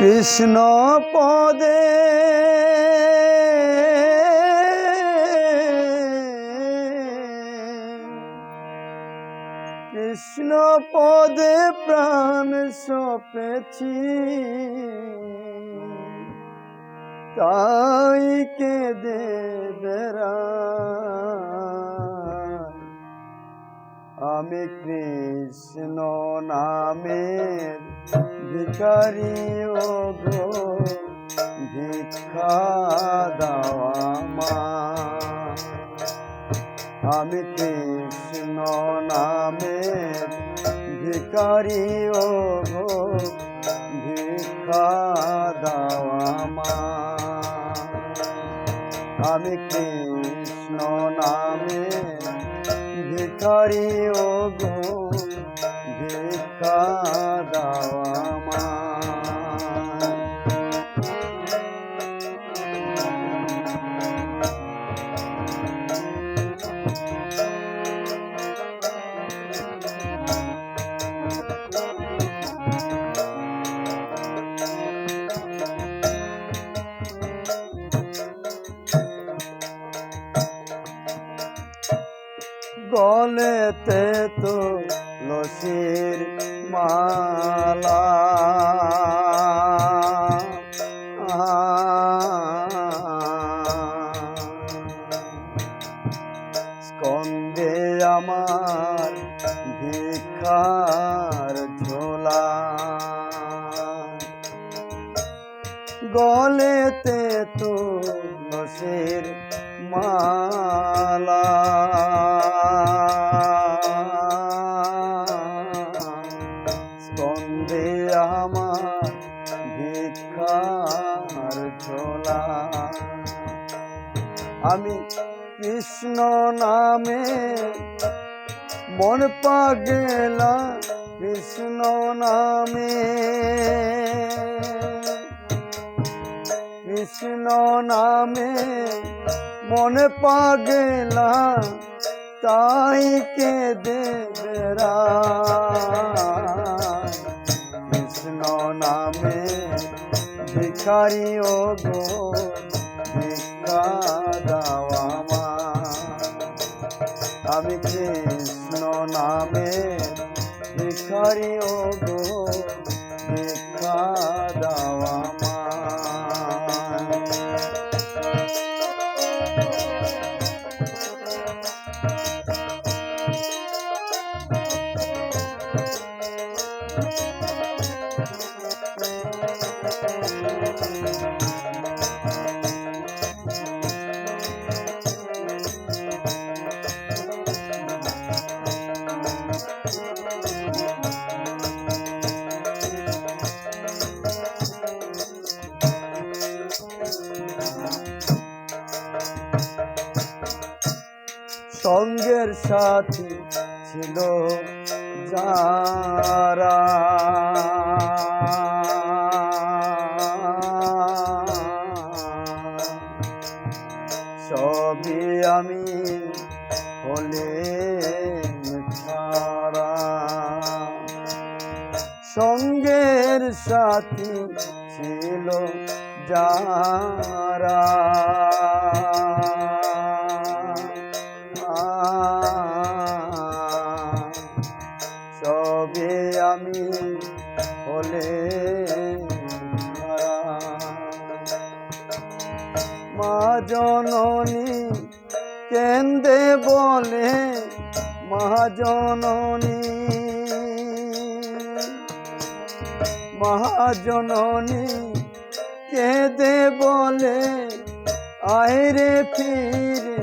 কৃষ্ণ পদে। কৃষ্ণ পদে প্রাণ সপেছি। তাই কে দেবেরা আমি কৃষ্ণ নামের ভিখারি ও গো ভিক্ষা দাওয়া মা আমি কৃষ্ণ নামের ভিখারি ও গো ভিক্ষা দাওয়া মা আমি কৃষ্ণ নামে ভিখারি ও গো ভিক্ষা দাওয়া গলেতে তো লসির মালা। স্কন্দে আমার ভিক্ষার ঝোলা। গলেতে তো লসির মালা। আমার ভিক্ষার ঝোলা আমি কৃষ্ণ নামে মন পাগেলা কৃষ্ণ নামে। কৃষ্ণ নামে মনে পাগেলা, তাই কে দেবেরা কৃষ্ণ নামে ভিখারি, ও গো আমি কৃষ্ণ নামে ভিখারি, ও সাথী ছিল যারা। সবই আমি হলে সঙ্গের সাথী ছিল যারা। আমি হলে মা জননী কেন্দে বলে মহাজননী মহাজননী কেঁদে বলে, আয় রে ফিরে।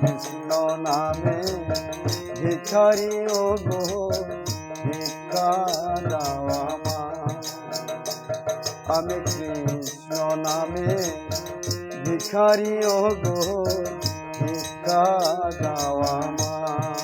কৃষ্ণ নামে ভিখারি ও গো ভিক্ষা দাওয়া আমি কৃষ্ণ নামে ভিখারি ও গো ভিক্ষা দাওয়া মা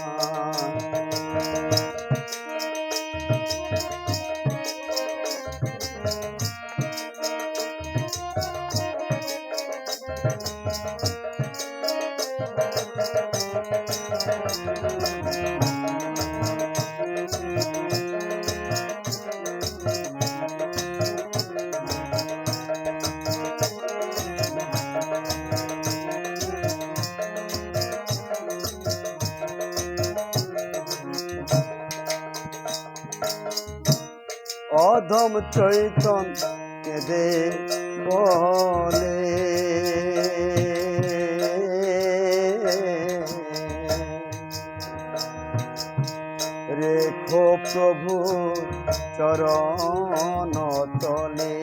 অধম চৈতন কেঁদে বলে। রেখো প্রভু চরণ তলে।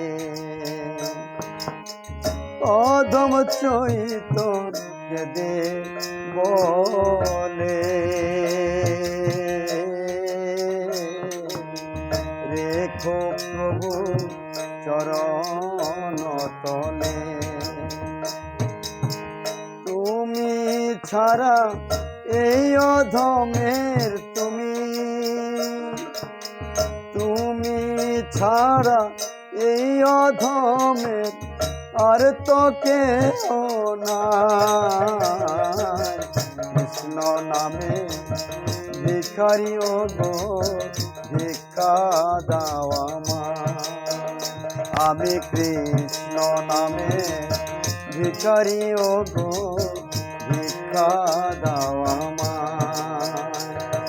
অধম চৈতন কেঁদে বলে। রেখো প্রভু চরণ তলে। তুমি ছাড়া এই অধমের তুমি। তুমি ছাড়া এই অধমের আর তো কেউ নাই। কৃষ্ণ নামে ভিখারি ও গো ভিক্ষা দাও আমি কৃষ্ণ নামে ভিখারি ও গো ভিক্ষা দাও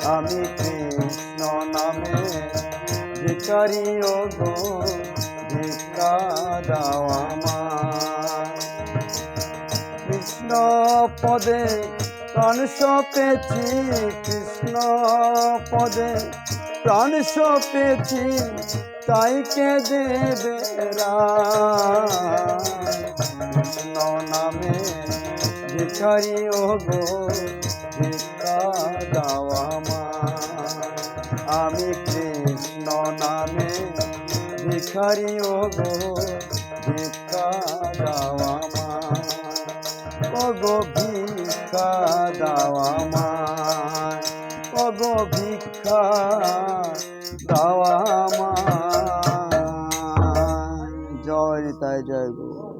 আমি কৃষ্ণ নামে ভিখারি ও গো ভিক্ষা দাও কৃষ্ণ পদে প্রাণ সপেছি কৃষ্ণ পদে। প্রাণ সপেছি, তাই কে দেবে নামে ভিখারি ও গো, ভিক্ষা দাও আমার আমি কৃষ্ণ নামে ভিখারি ও গো, ভিক্ষা দাও আমার ও গো ভিক্ষা দাও আমায়। ও গো ভিক্ষা দাও আমায়। জয় নিতাই জয় গো।